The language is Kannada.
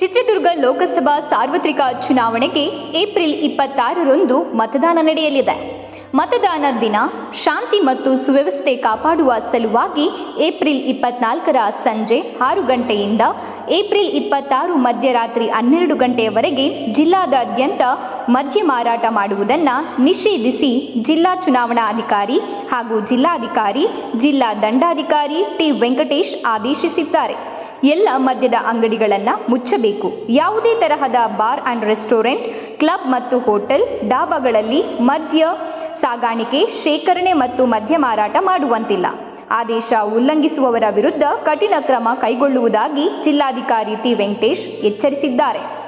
ಚಿತ್ರದುರ್ಗ ಲೋಕಸಭಾ ಸಾರ್ವತ್ರಿಕ ಚುನಾವಣೆಗೆ ಏಪ್ರಿಲ್ ಇಪ್ಪತ್ತಾರರಂದು ಮತದಾನ ನಡೆಯಲಿದೆ. ಮತದಾನ ದಿನ ಶಾಂತಿ ಮತ್ತು ಸುವ್ಯವಸ್ಥೆ ಕಾಪಾಡುವ ಸಲುವಾಗಿ ಏಪ್ರಿಲ್ ಇಪ್ಪತ್ನಾಲ್ಕರ ಸಂಜೆ ಆರು ಗಂಟೆಯಿಂದ ಏಪ್ರಿಲ್ ಇಪ್ಪತ್ತಾರು ಮಧ್ಯರಾತ್ರಿ ಹನ್ನೆರಡು ಗಂಟೆಯವರೆಗೆ ಜಿಲ್ಲಾದಾದ್ಯಂತ ಮದ್ಯ ಮಾರಾಟ ಮಾಡುವುದನ್ನು ನಿಷೇಧಿಸಿ ಜಿಲ್ಲಾ ಚುನಾವಣಾ ಅಧಿಕಾರಿ ಹಾಗೂ ಜಿಲ್ಲಾಧಿಕಾರಿ, ಜಿಲ್ಲಾ ದಂಡಾಧಿಕಾರಿ ಟಿ ವೆಂಕಟೇಶ್ ಆದೇಶಿಸಿದ್ದಾರೆ. ಎಲ್ಲ ಮದ್ಯದ ಅಂಗಡಿಗಳನ್ನು ಮುಚ್ಚಬೇಕು. ಯಾವುದೇ ತರಹದ ಬಾರ್ ಆ್ಯಂಡ್ ರೆಸ್ಟೋರೆಂಟ್, ಕ್ಲಬ್ ಮತ್ತು ಹೋಟೆಲ್, ಡಾಬಾಗಳಲ್ಲಿ ಮದ್ಯ ಸಾಗಾಣಿಕೆ, ಶೇಖರಣೆ ಮತ್ತು ಮದ್ಯ ಮಾರಾಟ ಮಾಡುವಂತಿಲ್ಲ. ಆದೇಶ ಉಲ್ಲಂಘಿಸುವವರ ವಿರುದ್ಧ ಕಠಿಣ ಕ್ರಮ ಕೈಗೊಳ್ಳುವುದಾಗಿ ಜಿಲ್ಲಾಧಿಕಾರಿ ಟಿ. ವೆಂಕಟೇಶ್ ಎಚ್ಚರಿಸಿದ್ದಾರೆ.